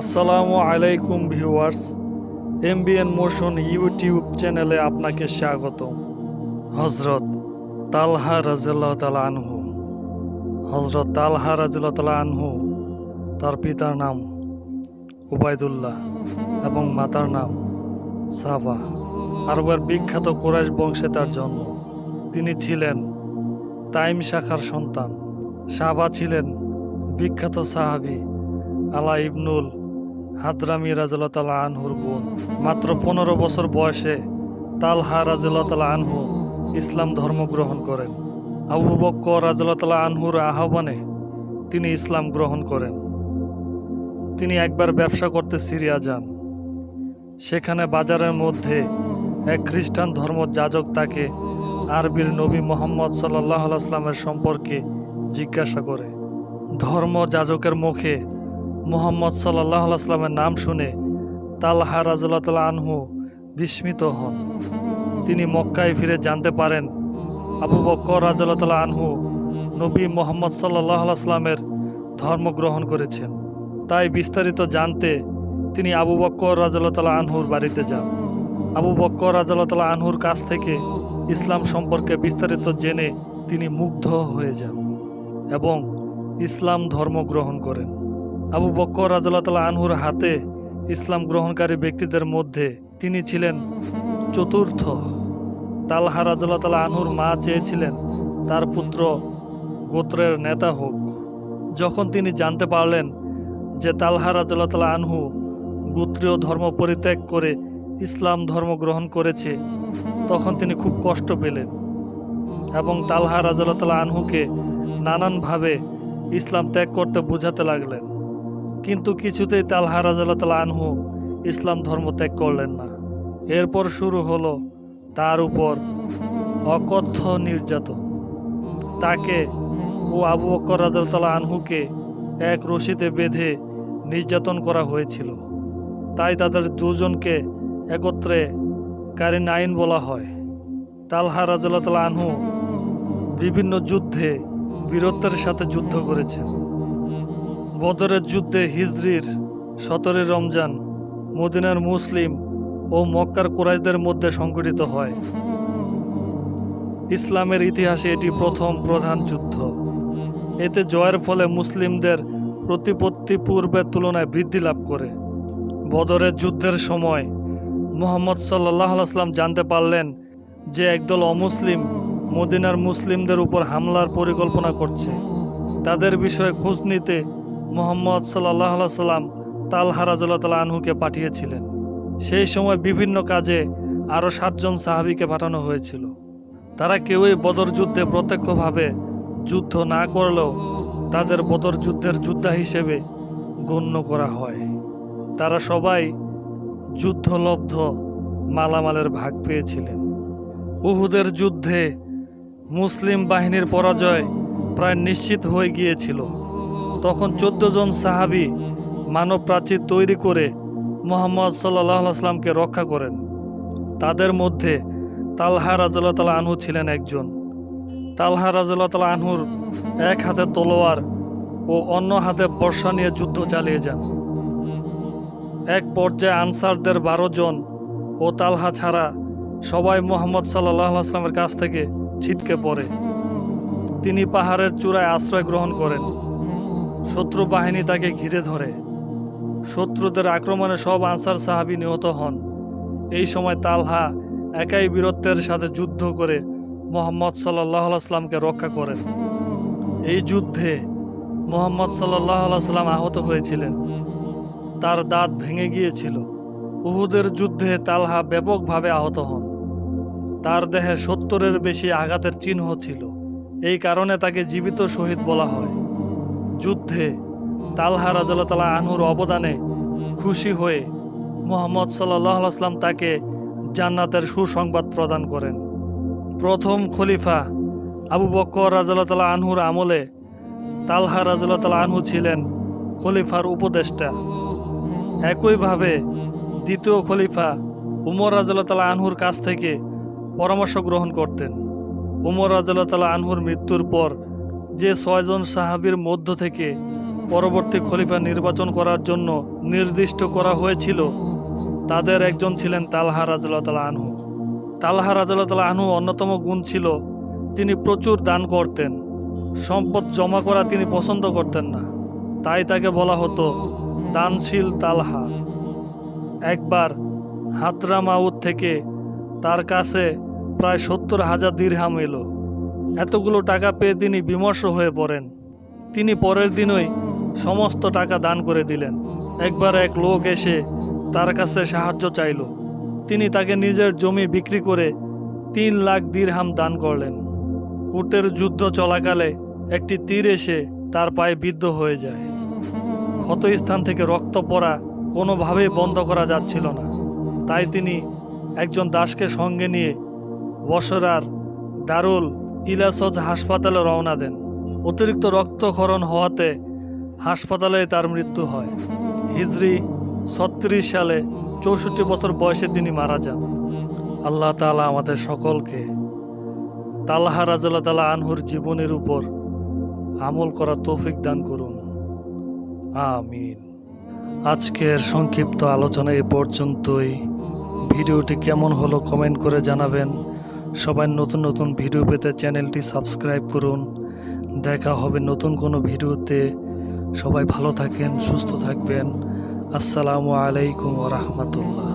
আসসালামু আলাইকুম viewers, MBN motion YouTube চ্যানেলে আপনাকে স্বাগত হজরত তালহা রাজিল্লাহ তালা আনহু হজরত তালহা রাজিল্লাহ আনহু, তার পিতার নাম উবায়দুল্লাহ এবং মাতার নাম সাফা আরবের বিখ্যাত কোরাইশ বংশে তার জন্ম। তিনি ছিলেন তাইম শাখার সন্তান। সাবা ছিলেন বিখ্যাত সাহাবী আলা ইবনুল হাদরামি রাজুল্লাহ আনহুর বোন। মাত্র পনেরো বছর বয়সে তালহা রাজুল্লাহ আনহু ইসলাম ধর্ম গ্রহণ করেন। আবু বক্কর রাজুল্লাহ আনহুর আহ্বানে তিনি ইসলাম গ্রহণ করেন। তিনি একবার ব্যবসা করতে সিরিয়া যান। সেখানে বাজারের মধ্যে এক খ্রিস্টান ধর্ম যাজক তাকে আরবির নবী মোহাম্মদ সাল্লাহ আসলামের সম্পর্কে জিজ্ঞাসা করে। ধর্ম যাজকের মুখে মোহাম্মদ সাল্লাহ আসলামের নাম শুনে তালহা রাজুল্লাহ আনহু বিস্মিত হন। তিনি মক্কায় ফিরে জানতে পারেন, আবু বক্কর রাজুল্লাহ আনহু নবী মোহাম্মদ সাল্লাহ আসলামের ধর্ম গ্রহণ করেছেন। তাই বিস্তারিত জানতে তিনি আবু বক্কর রাজুল্লাহ আনহুর বাড়িতে যান। আবু বক্কর রাজুল্লাহ আনহুর কাছ থেকে ইসলাম সম্পর্কে বিস্তারিত জেনে তিনি মুগ্ধ হয়ে যান এবং ইসলাম ধর্ম গ্রহণ করেন। আবু বক্কর রাজুল্লাহ আনহুর হাতে ইসলাম গ্রহণকারী ব্যক্তিদের মধ্যে তিনি ছিলেন চতুর্থ। তালহা রাজুল্লাহ আনহুর মা চেয়েছিলেন তার পুত্র গোত্রের নেতা হোক। যখন তিনি জানতে পারলেন যে তালহা রাজুল্লাহ আনহু গোত্রীয় ধর্ম পরিত্যাগ করে ইসলাম ধর্ম গ্রহণ করেছে, তখন তিনি খুব কষ্ট পেলেন এবং তালহা রাজুল্লাহ আনহুকে নানানভাবে ইসলাম ত্যাগ করতে বোঝাতে লাগলেন। কিন্তু কিছুতেই তালহা রাজাল্লাহ আনহু ইসলাম ধর্ম ত্যাগ করলেন না। এরপর শুরু হলো তার উপর অকথ্য নির্যাতন। তাকে ও আবু বকর রাজাল্লাহ আনহুকে এক রশিতে বেঁধে নির্যাতন করা হয়েছিল। তাই তাদের দুজনকে একত্রে কারিন আইন বলা হয়। তালহা রাজাল্লাহ আনহু বিভিন্ন যুদ্ধে বীরত্বের সাথে যুদ্ধ করেছেন। বদরের যুদ্ধে হিজরির সতেরোই রমজান মদিনার মুসলিম ও মক্কার কোরাইশদের মধ্যে সংঘটিত হয়। ইসলামের ইতিহাসে এটি প্রথম প্রধান যুদ্ধ। এতে জয়ের ফলে মুসলিমদের প্রতিপত্তি পূর্বের তুলনায় বৃদ্ধি লাভ করে। বদরের যুদ্ধের সময় মোহাম্মদ সাল্লাহ আসলাম জানতে পারলেন যে একদল অমুসলিম মদিনার মুসলিমদের উপর হামলার পরিকল্পনা করছে। তাদের বিষয়ে খোঁজ নিতে মোহাম্মদ সাল্লাহ সাল্লাম তালহা আনহুকে পাঠিয়েছিলেন। সেই সময় বিভিন্ন কাজে আরও সাতজন সাহাবিকে পাঠানো হয়েছিল। তারা কেউই বদর যুদ্ধে প্রত্যক্ষভাবে যুদ্ধ না করলেও তাদের বদর যুদ্ধের যোদ্ধা হিসেবে গণ্য করা হয়। তারা সবাই যুদ্ধলব্ধ মালামালের ভাগ পেয়েছিলেন। উহুদের যুদ্ধে মুসলিম বাহিনীর পরাজয় প্রায় নিশ্চিত হয়ে গিয়েছিল। তখন চোদ্দ জন সাহাবি মানব প্রাচীর তৈরি করে মোহাম্মদ সাল্লাহ আসলামকে রক্ষা করেন। তাদের মধ্যে তালহা রাজুল্লাহ তালা আনহু ছিলেন একজন। তালহা রাজুল্লাহ তালা আনহুর এক হাতে তলোয়ার ও অন্য হাতে বর্ষা নিয়ে যুদ্ধ চালিয়ে যান। এক পর্যায়ে আনসারদের বারো জন ও তালহা ছাড়া সবাই মোহাম্মদ সাল্লাহ আসলামের কাছ থেকে ছিটকে পড়ে। তিনি পাহাড়ের চূড়ায় আশ্রয় গ্রহণ করেন। শত্রু বাহিনী তাকে ঘিরে ধরে। শত্রুদের আক্রমণে সব আনসার সাহাবি নিহত হন। এই সময় তালহা একাই বীরত্বের সাথে যুদ্ধ করে মোহাম্মদ সাল্লাহ আসলামকে রক্ষা করেন। এই যুদ্ধে মোহাম্মদ সাল্লাহ সাল্লাম আহত হয়েছিলেন। তার দাঁত ভেঙে গিয়েছিল। উহুদের যুদ্ধে তালহা ব্যাপকভাবে আহত হন। তার দেহে সত্তরের বেশি আঘাতের চিহ্ন ছিল। এই কারণে তাকে জীবিত শহীদ বলা হয়। যুদ্ধে তালহা রাজতালা আনহুর অবদানে খুশি হয়ে মোহাম্মদ সাল্লাহ আসলাম তাকে জান্নাতের সুসংবাদ প্রদান করেন। প্রথম খলিফা আবু বক্কর রাজতালা আনহুর আমলে তালহা রাজতালা আনহু ছিলেন খলিফার উপদেষ্টা। একইভাবে দ্বিতীয় খলিফা উমর রাজতালা আনহুর কাছ থেকে পরামর্শ গ্রহণ করতেন। উমর রাজতালা আনহুর মৃত্যুর পর যে ছয়জন সাহাবীর মধ্য থেকে পরবর্তী খলিফা নির্বাচন করার জন্য নির্দিষ্ট করা হয়েছিল, তাদের একজন ছিলেন তালহা রাজুল্লাহ আনহু। তালহা রাজুল্লাহ আনহু অন্যতম গুণ ছিল, তিনি প্রচুর দান করতেন, সম্পদ জমা করা তিনি পছন্দ করতেন না। তাই তাকে বলা হতো দানশীল তালহা। একবার হাতরা হাতরামাউদ থেকে তার কাছে প্রায় সত্তর হাজার দিরহাম এলো। এতগুলো টাকা পেয়ে তিনি বিমর্ষ হয়ে পড়েন। তিনি পরের দিনই সমস্ত টাকা দান করে দিলেন। একবার এক লোক এসে তার কাছে সাহায্য চাইল। তিনি তাকে নিজের জমি বিক্রি করে তিন লাখ দিরহাম দান করলেন। উটের যুদ্ধ চলাকালে একটি তীর এসে তার পায়ে বিদ্ধ হয়ে যায়। ক্ষতস্থান থেকে রক্ত পড়া কোনোভাবেই বন্ধ করা যাচ্ছিল না। তাই তিনি একজন দাসকে সঙ্গে নিয়ে বসরার দারুল ইলাসজ হাসপাতালে রওনা দেন। অতিরিক্ত রক্তক্ষরণ হওয়াতে হাসপাতালে তার মৃত্যু হয়। হিজরি ছত্রিশ সালে চৌষট্টি বছর বয়সে তিনি মারা যান। আল্লাহ তাআলা আমাদের সকলকে তাল্লাহা রাজুল্লাহ তালা আনহুর জীবনের উপর আমল করা তৌফিক দান করুন। আমিন। আজকের সংক্ষিপ্ত আলোচনা এ পর্যন্তই। ভিডিওটি কেমন হলো কমেন্ট করে জানাবেন। সবাই নতুন নতুন ভিডিও পেতে চ্যানেলটি সাবস্ক্রাইব করুন। দেখা হবে নতুন কোনো ভিডিওতে। সবাই ভালো থাকেন, সুস্থ থাকবেন। আসসালামু আলাইকুম রহমতুল্লাহ।